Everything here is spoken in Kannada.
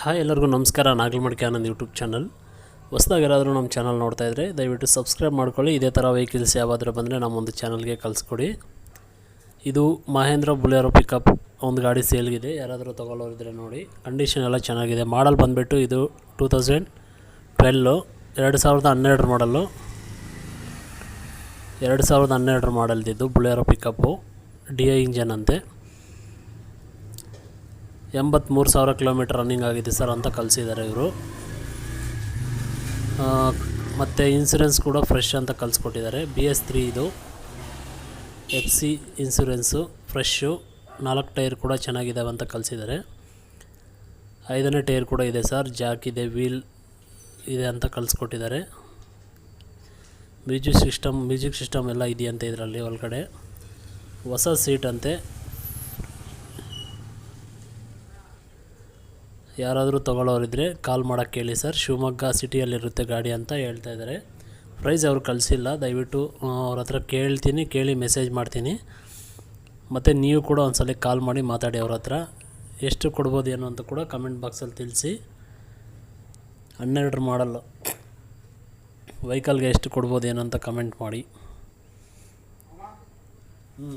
ಹಾಯ್, ಎಲ್ಲರಿಗೂ ನಮಸ್ಕಾರ. ನಾಗಲ್ಮಡಿಕೆ ಆನಂದ್ ಯೂಟ್ಯೂಬ್ ಚಾನಲ್ ಹೊಸದಾಗಿ ಯಾರಾದರೂ ನಮ್ಮ ಚಾನಲ್ ನೋಡ್ತಾ ಇದ್ದರೆ ದಯವಿಟ್ಟು ಸಬ್ಸ್ಕ್ರೈಬ್ ಮಾಡ್ಕೊಳ್ಳಿ. ಇದೇ ಥರ ವೆಹಿಕಲ್ಸ್ ಯಾವಾದರೂ ಬಂದರೆ ನಮ್ಮೊಂದು ಚಾನಲ್ಗೆ ಕಳಿಸ್ಕೊಡಿ. ಇದು ಮಹೇಂದ್ರ ಬುಲೆರೋ ಪಿಕಪ್ ಒಂದು ಗಾಡಿ ಸೇಲ್ಗಿದೆ ಯಾರಾದರೂ ತೊಗೊಳ್ಳೋರಿದ್ರೆ ನೋಡಿ. ಕಂಡೀಷನ್ ಎಲ್ಲ ಚೆನ್ನಾಗಿದೆ. ಮಾಡಲ್ ಬಂದುಬಿಟ್ಟು ಇದು ಟೂ ತೌಸಂಡ್ ಟ್ವೆಲ್ಲು ಎರಡು ಸಾವಿರದ ಹನ್ನೆರಡರ ಮಾಡಲ್ಲು ಎರಡು ಸಾವಿರದ ಹನ್ನೆರಡರ ಮಾಡಲ್ದಿದ್ದು Bolero pickup D I engine ಅಂತೆ. ಎಂಬತ್ತ್ಮೂರು ಸಾವಿರ ಕಿಲೋಮೀಟ್ರ್ ರನ್ನಿಂಗ್ ಆಗಿದೆ ಸರ್ ಅಂತ ಕಳಿಸಿದ್ದಾರೆ ಇವರು. ಮತ್ತು ಇನ್ಸೂರೆನ್ಸ್ ಕೂಡ ಫ್ರೆಶ್ ಅಂತ ಕಲಿಸ್ಕೊಟ್ಟಿದ್ದಾರೆ ಬಿ ಎಸ್ ತ್ರೀ ಇದು. ಎಫ್ ಸಿ ಇನ್ಸೂರೆನ್ಸು ಫ್ರೆಶ್ಶು ನಾಲ್ಕು ಟೈರ್ ಕೂಡ ಚೆನ್ನಾಗಿದ್ದಾವೆ ಅಂತ ಕಳಿಸಿದ್ದಾರೆ. ಐದನೇ ಟೈರ್ ಕೂಡ ಇದೆ ಸರ್, ಜಾಕ್ ಇದೆ ವೀಲ್ ಇದೆ ಅಂತ ಕಳಿಸ್ಕೊಟ್ಟಿದ್ದಾರೆ. ಮ್ಯೂಸಿಕ್ ಸಿಸ್ಟಮ್ ಮ್ಯೂಸಿಕ್ ಸಿಸ್ಟಮ್ ಎಲ್ಲ ಇದೆಯಂತೆ ಇದರಲ್ಲಿ ಒಳಗಡೆ. ಹೊಸ ಸೀಟ್ ಅಂತೆ. ಯಾರಾದರೂ ತೊಗೊಳ್ಳೋರಿದ್ದರೆ ಕಾಲ್ ಮಾಡೋಕ್ಕೆ ಕೇಳಿ ಸರ್. ಶಿವಮೊಗ್ಗ ಸಿಟಿಯಲ್ಲಿರುತ್ತೆ ಗಾಡಿ ಅಂತ ಹೇಳ್ತಾ ಇದ್ದಾರೆ. ಪ್ರೈಸ್ ಅವ್ರು ಕಳಿಸಿಲ್ಲ. ದಯವಿಟ್ಟು ಅವ್ರ ಹತ್ರ ಕೇಳ್ತೀನಿ, ಕೇಳಿ ಮೆಸೇಜ್ ಮಾಡ್ತೀನಿ. ಮತ್ತು ನೀವು ಕೂಡ ಒಂದ್ಸಲ ಕಾಲ್ ಮಾಡಿ ಮಾತಾಡಿ ಅವ್ರ ಹತ್ರ. ಎಷ್ಟು ಕೊಡ್ಬೋದು ಏನು ಅಂತ ಕೂಡ ಕಮೆಂಟ್ ಬಾಕ್ಸಲ್ಲಿ ತಿಳಿಸಿ. ಹನ್ನೆರಡರ ಮಾಡಲ್ಲು ವೆಹಿಕಲ್ಗೆ ಎಷ್ಟು ಕೊಡ್ಬೋದು ಏನು ಅಂತ ಕಮೆಂಟ್ ಮಾಡಿ. ಹ್ಞೂ